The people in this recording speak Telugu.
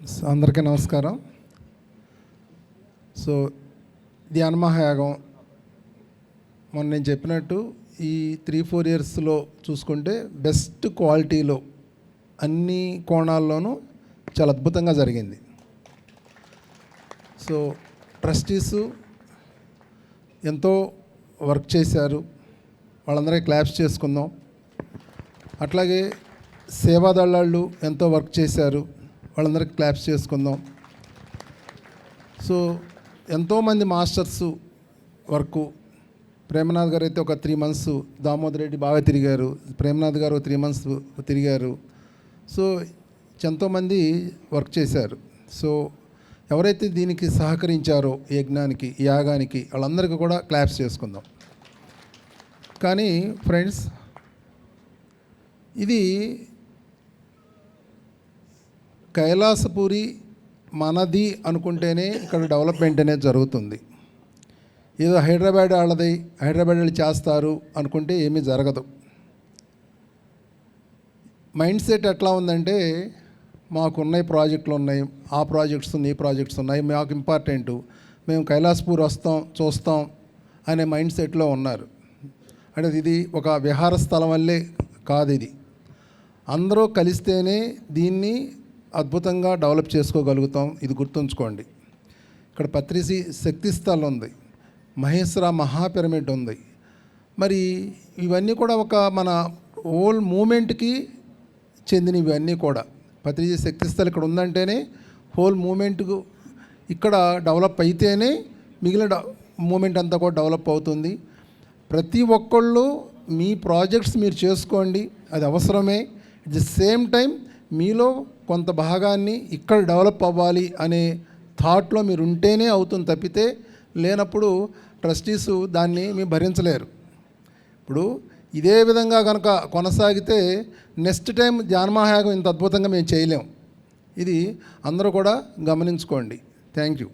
అందరికీ నమస్కారం. సో ధ్యాన మహాయాగం మొన్న నేను చెప్పినట్టు ఈ త్రీ ఫోర్ ఇయర్స్లో చూసుకుంటే బెస్ట్ క్వాలిటీలో అన్ని కోణాల్లోనూ చాలా అద్భుతంగా జరిగింది. సో ట్రస్టీస్ ఎంతో వర్క్ చేశారు. వాళ్ళందరికీ క్లాప్స్ చేసుకుందాం. అట్లాగే సేవా దళాళ్ళు ఎంతో వర్క్ చేశారు. వాళ్ళందరికీ క్లాప్స్ చేసుకుందాం. సో ఎంతోమంది మాస్టర్స్ వర్క్ ప్రేమనాథ్ గారు అయితే ఒక త్రీ మంత్స్ దామోదర్ రెడ్డి బాగా తిరిగారు. ప్రేమనాథ్ గారు త్రీ మంత్స్ తిరిగారు. సో ఎంతోమంది వర్క్ చేశారు. సో ఎవరైతే దీనికి సహకరించారో యజ్ఞానికి యాగానికి వాళ్ళందరికీ కూడా క్లాప్స్ చేసుకుందాం. కానీ ఫ్రెండ్స్ ఇది కైలాసపురి మనది అనుకుంటేనే ఇక్కడ డెవలప్మెంట్ అనేది జరుగుతుంది. ఏదో హైదరాబాద్ వాళ్ళది హైదరాబాద్ వాళ్ళు చేస్తారు అనుకుంటే ఏమీ జరగదు. మైండ్ సెట్ ఎట్లా ఉందంటే మాకున్నాయి ప్రాజెక్టులు ఉన్నాయి ఆ ప్రాజెక్ట్స్ ఉన్నాయి ఈ ప్రాజెక్ట్స్ ఉన్నాయి మాకు ఇంపార్టెంట్ మేము కైలాసపూర్ వస్తాం చూస్తాం అనే మైండ్ సెట్లో ఉన్నారు. అంటే ఇది ఒక విహార స్థలం వల్లే కాదు ఇది. అందరూ కలిస్తేనే దీన్ని అద్భుతంగా డెవలప్ చేసుకోగలుగుతాం. ఇది గుర్తుంచుకోండి. ఇక్కడ పత్రిసి శక్తి స్థలం ఉంది. మహేశ్వర మహాపిరమిడ్ ఉంది. మరి ఇవన్నీ కూడా ఒక మన ఓల్డ్ మూమెంట్కి చెందినవి ఇవన్నీ కూడా. పత్రిజీ శక్తి స్థలం ఇక్కడ ఉందంటేనే హోల్ మూమెంట్కు ఇక్కడ డెవలప్ అయితేనే మిగిలిన మూమెంట్ అంతా కూడా డెవలప్ అవుతుంది. ప్రతి ఒక్కళ్ళు మీ ప్రాజెక్ట్స్ మీరు చేసుకోండి. అది అవసరమే. అట్ ది సేమ్ టైం మీలో కొంత భాగాన్ని ఇక్కడ డెవలప్ అవ్వాలి అనే థాట్లో మీరు ఉంటేనే అవుతుంది తప్పితే లేనప్పుడు ట్రస్టీస్ దాన్ని మీరు భరించలేరు. ఇప్పుడు ఇదే విధంగా కనుక కొనసాగితే నెక్స్ట్ టైం జాన్మహాయాగం ఇంత అద్భుతంగా మేము చేయలేం. ఇది అందరూ కూడా గమనించుకోండి. Thank you.